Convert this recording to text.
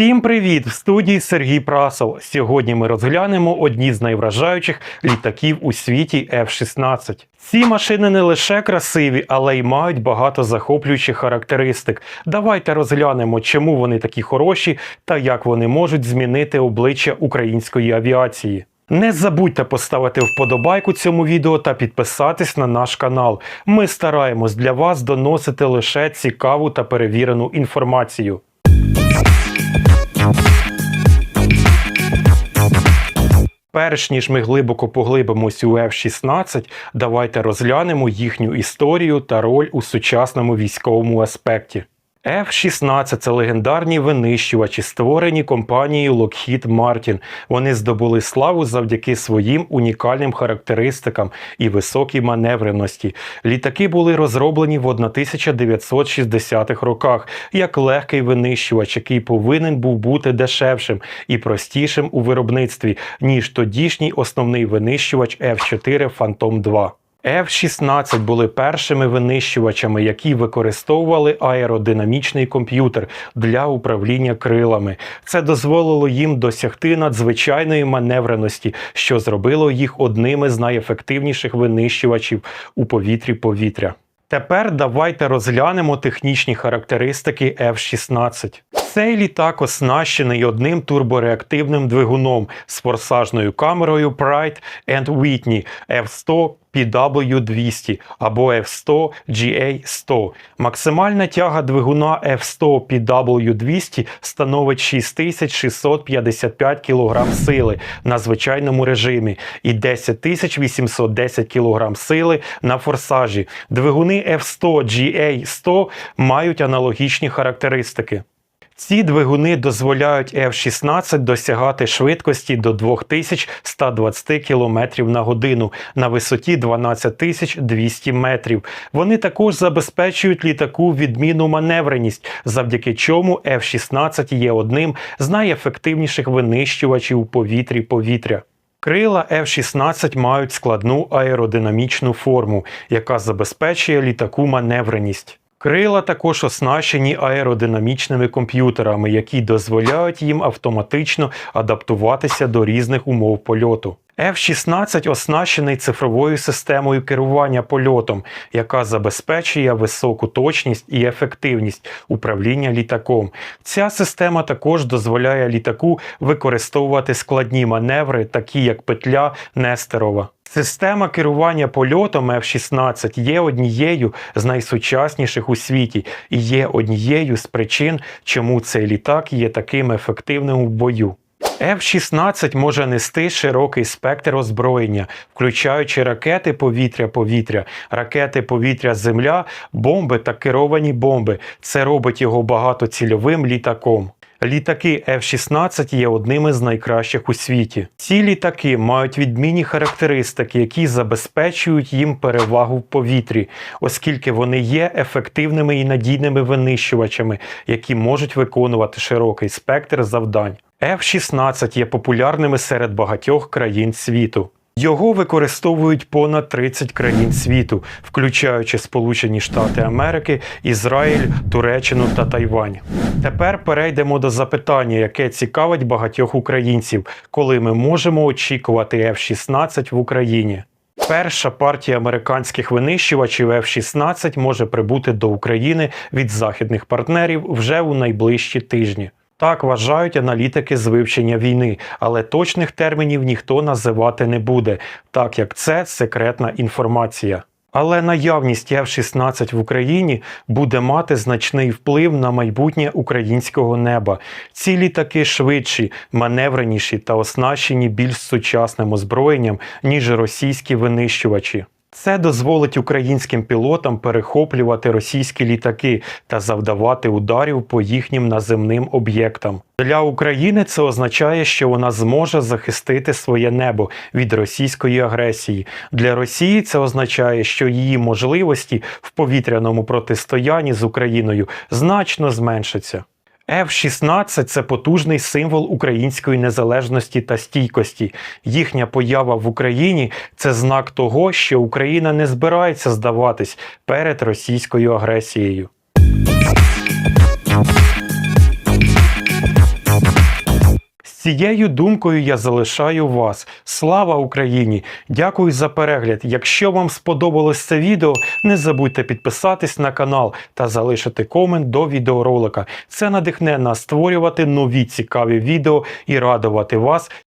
Всім привіт! В студії Сергій Прасов. Сьогодні ми розглянемо одні з найвражаючих літаків у світі F-16. Ці машини не лише красиві, але й мають багато захоплюючих характеристик. Давайте розглянемо, чому вони такі хороші та як вони можуть змінити обличчя української авіації. Не забудьте поставити вподобайку цьому відео та підписатись на наш канал. Ми стараємось для вас доносити лише цікаву та перевірену інформацію. Перш ніж ми глибоко поглибимось у F-16, давайте розглянемо їхню історію та роль у сучасному військовому аспекті. F-16 це легендарні винищувачі, створені компанією Lockheed Martin. Вони здобули славу завдяки своїм унікальним характеристикам і високій маневреності. Літаки були розроблені в 1960-х роках як легкий винищувач, який повинен був бути дешевшим і простішим у виробництві, ніж тодішній основний винищувач F4 Phantom 2. F-16 були першими винищувачами, які використовували аеродинамічний комп'ютер для управління крилами. Це дозволило їм досягти надзвичайної маневреності, що зробило їх одними з найефективніших винищувачів у повітрі повітря. Тепер давайте розглянемо технічні характеристики F-16. Цей літак оснащений одним турбореактивним двигуном з форсажною камерою Pride and Whitney F100 PW200 або F100 GA100. Максимальна тяга двигуна F100 PW200 становить 6655 кг сили на звичайному режимі і 10810 кг сили на форсажі. Двигуни F100 GA100 мають аналогічні характеристики. Ці двигуни дозволяють F-16 досягати швидкості до 2120 км на годину на висоті 12200 метрів. Вони також забезпечують літаку відмінну маневреність, завдяки чому F-16 є одним з найефективніших винищувачів у повітрі повітря. Крила F-16 мають складну аеродинамічну форму, яка забезпечує літаку маневреність. Крила також оснащені аеродинамічними комп'ютерами, які дозволяють їм автоматично адаптуватися до різних умов польоту. F-16 оснащений цифровою системою керування польотом, яка забезпечує високу точність і ефективність управління літаком. Ця система також дозволяє літаку використовувати складні маневри, такі як петля Нестерова. Система керування польотом F-16 є однією з найсучасніших у світі і є однією з причин, чому цей літак є таким ефективним у бою. F-16 може нести широкий спектр озброєння, включаючи ракети повітря-повітря, ракети повітря-земля, бомби та керовані бомби. Це робить його багатоцільовим літаком. Літаки F-16 є одними з найкращих у світі. Ці літаки мають відмінні характеристики, які забезпечують їм перевагу в повітрі, оскільки вони є ефективними і надійними винищувачами, які можуть виконувати широкий спектр завдань. F-16 є популярними серед багатьох країн світу. Його використовують понад 30 країн світу, включаючи Сполучені Штати Америки, Ізраїль, Туреччину та Тайвань. Тепер перейдемо до запитання, яке цікавить багатьох українців, коли ми можемо очікувати F-16 в Україні. Перша партія американських винищувачів F-16 може прибути до України від західних партнерів вже у найближчі тижні. Так вважають аналітики з вивчення війни, але точних термінів ніхто називати не буде, так як це секретна інформація. Але наявність F-16 в Україні буде мати значний вплив на майбутнє українського неба. Ці літаки швидші, маневреніші та оснащені більш сучасним озброєнням, ніж російські винищувачі. Це дозволить українським пілотам перехоплювати російські літаки та завдавати ударів по їхнім наземним об'єктам. Для України це означає, що вона зможе захистити своє небо від російської агресії. Для Росії це означає, що її можливості в повітряному протистоянні з Україною значно зменшаться. F-16 – це потужний символ української незалежності та стійкості. Їхня поява в Україні це знак того, що Україна не збирається здаватись перед російською агресією. Цією думкою я залишаю вас. Слава Україні! Дякую за перегляд. Якщо вам сподобалось це відео, не забудьте підписатись на канал та залишити комент до відеоролика. Це надихне нас створювати нові цікаві відео і радувати вас